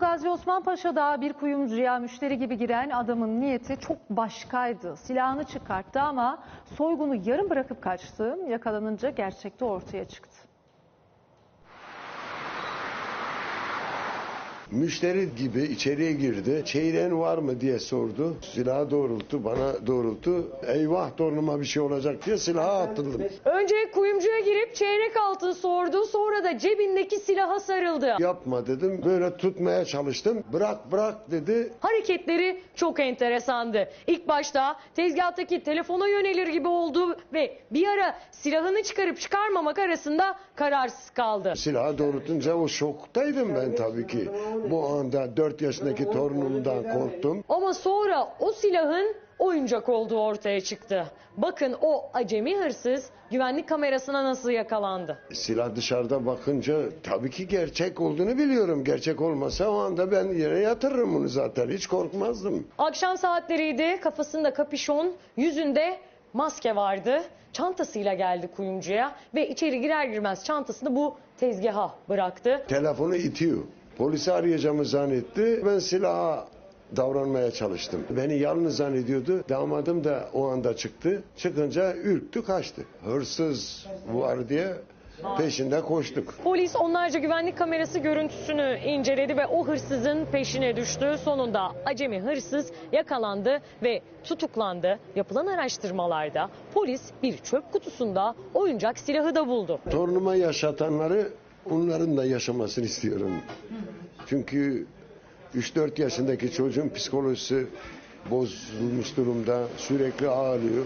Gazi Osman Paşa'da bir kuyumcuya müşteri gibi giren adamın niyeti çok başkaydı. Silahını çıkarttı ama soygunu yarım bırakıp kaçtı. Yakalanınca gerçekte ortaya çıktı. Müşteri gibi içeriye girdi. Çeyreğin var mı diye sordu. Silahı doğrulttu, bana doğrulttu. Eyvah torunuma bir şey olacak diye silahı atıldım. Önce kuyumcuya girip çeyrek altın sordu. Sonra da cebindeki silaha sarıldı. Yapma dedim. Böyle tutmaya çalıştım. Bırak bırak dedi. Hareketleri çok enteresandı. İlk başta tezgahtaki telefona yönelir gibi oldu ve bir ara silahını çıkarıp çıkarmamak arasında kararsız kaldı. Silahı doğrultunca o şoktaydım ben tabii ki. Bu anda 4 yaşındaki torunumdan korktum. Ama sonra o silahın oyuncak olduğu ortaya çıktı. Bakın o acemi hırsız güvenlik kamerasına nasıl yakalandı. Silah dışarıda bakınca tabii ki gerçek olduğunu biliyorum. Gerçek olmasa o anda ben yere yatırırım bunu zaten. Hiç korkmazdım. Akşam saatleriydi. Kafasında kapüşon, yüzünde maske vardı. Çantasıyla geldi kuyumcuya ve içeri girer girmez çantasını bu tezgaha bıraktı. Telefonu itiyor. Polisi arayacağımı zannetti. Ben silaha davranmaya çalıştım. Beni yalnız zannediyordu. Damadım da o anda çıktı. Çıkınca ürktü kaçtı. Hırsız var diye peşinde koştuk. Polis onlarca güvenlik kamerası görüntüsünü inceledi ve o hırsızın peşine düştü. Sonunda acemi hırsız yakalandı ve tutuklandı. Yapılan araştırmalarda polis bir çöp kutusunda oyuncak silahı da buldu. Torunuma yaşatanları onların da yaşamasını istiyorum. Çünkü 3-4 yaşındaki çocuğun psikolojisi bozulmuş durumda. Sürekli ağlıyor.